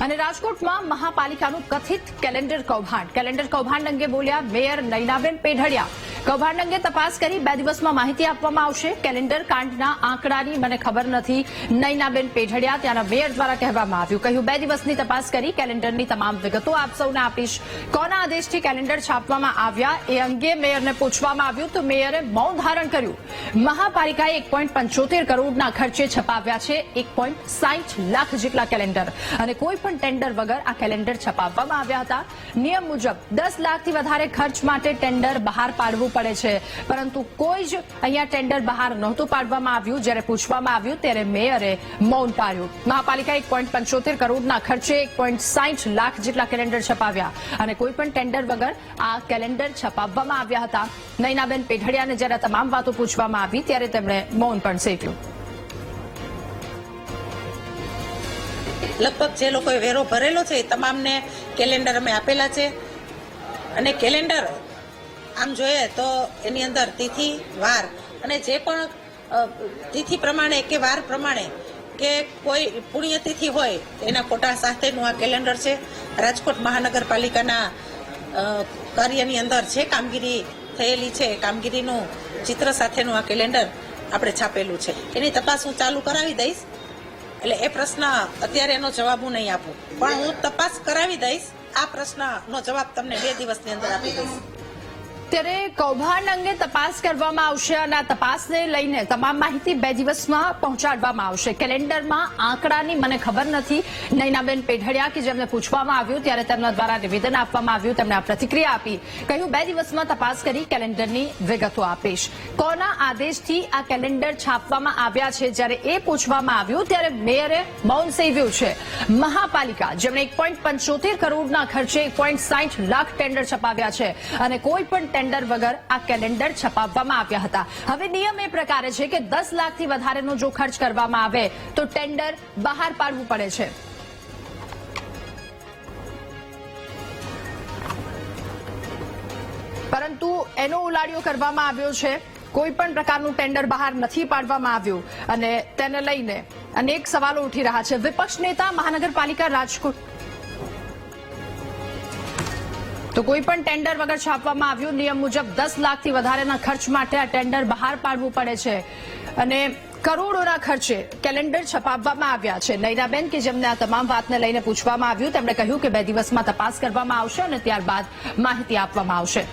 અને રાજકોટમાં મહાપાલિકાનું કથિત કેલેન્ડર કૌભાંડ. કેલેન્ડર કૌભાંડ અંગે બોલ્યા મેયર નૈનાબેન પેઢડિયા. કૌભાંડ અંગે તપાસ કરી બે દિવસમાં માહિતી આપવામાં આવશે. કેલેન્ડર કાંડના આંકડાની મને ખબર નથી. નૈનાબેન પેઢડિયા, ત્યાંના મેયર દ્વારા કહેવામાં આવ્યું. કહ્યું, બે દિવસની તપાસ કરી કેલેન્ડરની તમામ વિગતો આપ સૌને આપીશ. કોના આદેશથી કેલેન્ડર છાપવામાં આવ્યા એ અંગે મેયરને પૂછવામાં આવ્યું તો મેયરે મૌન ધારણ કર્યું. મહાપાલિકાએ એક પોઈન્ટ પંચોતેર કરોડના ખર્ચે છપાવ્યા છે. એક પોઈન્ટ સાહીઠ લાખ જેટલા કેલેન્ડર. અને કોઈ પણ ટેન્ડર વગર આ કેલેન્ડર છપાવવામાં આવ્યા હતા. નિયમ મુજબ દસ લાખથી વધારે ખર્ચ માટે ટેન્ડર બહાર પાડવું પડે છે. પરંતુ કોઈ જ અહીંયા ટેન્ડર બહાર નહોતું પાડવામાં આવ્યું. જ્યારે પૂછવામાં આવ્યું ત્યારે મેયરે મૌન પાડ્યું. મહાપાલિકા એક પોઈન્ટ પંચોતેર કરોડના ખર્ચે એક પોઈન્ટ સાહીઠ લાખ જેટલા કેલેન્ડર છપાવ્યા. અને કોઈ પણ ટેન્ડર વગર આ કેલેન્ડર છપાવવામાં આવ્યા હતા. નૈનાબેન પેઢડિયાને જ્યારે તમામ વાતો પૂછવામાં આવી ત્યારે તેમણે મૌન પણ સેવ્યું લગભગ જે લોકોએ વેરો ભરેલો છે એ તમામને કેલેન્ડર અમે આપેલા છે. અને કેલેન્ડર આમ જોઈએ તો એની અંદર તિથિ, વાર. અને જે પણ તિથિ પ્રમાણે કે વાર પ્રમાણે કે કોઈ પુણ્યતિથિ હોય, એના ફોટા સાથેનું આ કેલેન્ડર છે. રાજકોટ મહાનગરપાલિકાના કાર્યની અંદર જે કામગીરી થયેલી છે, કામગીરીનું ચિત્ર સાથેનું આ કેલેન્ડર આપણે છાપેલું છે. એની તપાસ હું ચાલુ કરાવી દઈશ. એટલે એ પ્રશ્ન અત્યારે એનો જવાબ હું નહીં આપું. પણ હું તપાસ કરાવી દઈશ. આ પ્રશ્નનો જવાબ તમને બે દિવસની અંદર આપી દઈશ. ત્યારે કૌભાંડ અંગે તપાસ કરવામાં આવશે અને આ તપાસને લઈને તમામ માહિતી બે દિવસમાં પહોંચાડવામાં આવશે. કેલેન્ડરમાં આંકડાની મને ખબર નથી. નૈનાબેન પેઢડિયા કે જેમને પૂછવામાં આવ્યું ત્યારે તેમના દ્વારા નિવેદન આપવામાં આવ્યું, તેમણે આ પ્રતિક્રિયા આપી. કહ્યું, બે દિવસમાં તપાસ કરી કેલેન્ડરની વિગતો આપીશ. કોના આદેશથી આ કેલેન્ડર છાપવામાં આવ્યા છે? જ્યારે એ પૂછવામાં આવ્યું, ત્યારે મેયરે મૌન સેવ્યું છે. મહાપાલિકા, જેમણે એક કરોડના ખર્ચે એક લાખ ટેન્ડર છપાવ્યા છે અને કોઈ પણ ટેન્ડર વગર આ કેલેન્ડર છપાવવામાં આવ્યા હતા. હવે નિયમ એ પ્રકારે છે કે દસ લાખથી વધારેનો જો ખર્ચ કરવામાં આવે, તો ટેન્ડર બહાર પાડવું પડે છે. પરંતુ એનો ઉલાડિયો કરવામાં આવ્યો છે. કોઈ પણ પ્રકારનું ટેન્ડર બહાર નથી પાડવામાં આવ્યું. અને તેને લઈને અનેક સવાલો ઉઠી રહ્યા છે. વિપક્ષ નેતા મહાનગરપાલિકા રાજકોટ તો કોઈ પણ ટેન્ડર વગર છાપવામાં આવ્યું, નિયમ મુજબ દસ લાખથી વધારેના ખર્ચ માટે આ ટેન્ડર બહાર પાડવું પડે છે. અને કરોડોના ખર્ચે કેલેન્ડર છપાવવામાં આવ્યા છે. નૈનાબેન કે જેમને આ તમામ વાતને લઈને પૂછવામાં આવ્યું, તેમણે કહ્યું કે બે દિવસમાં તપાસ કરવામાં આવશે અને ત્યારબાદ માહિતી આપવામાં આવશે.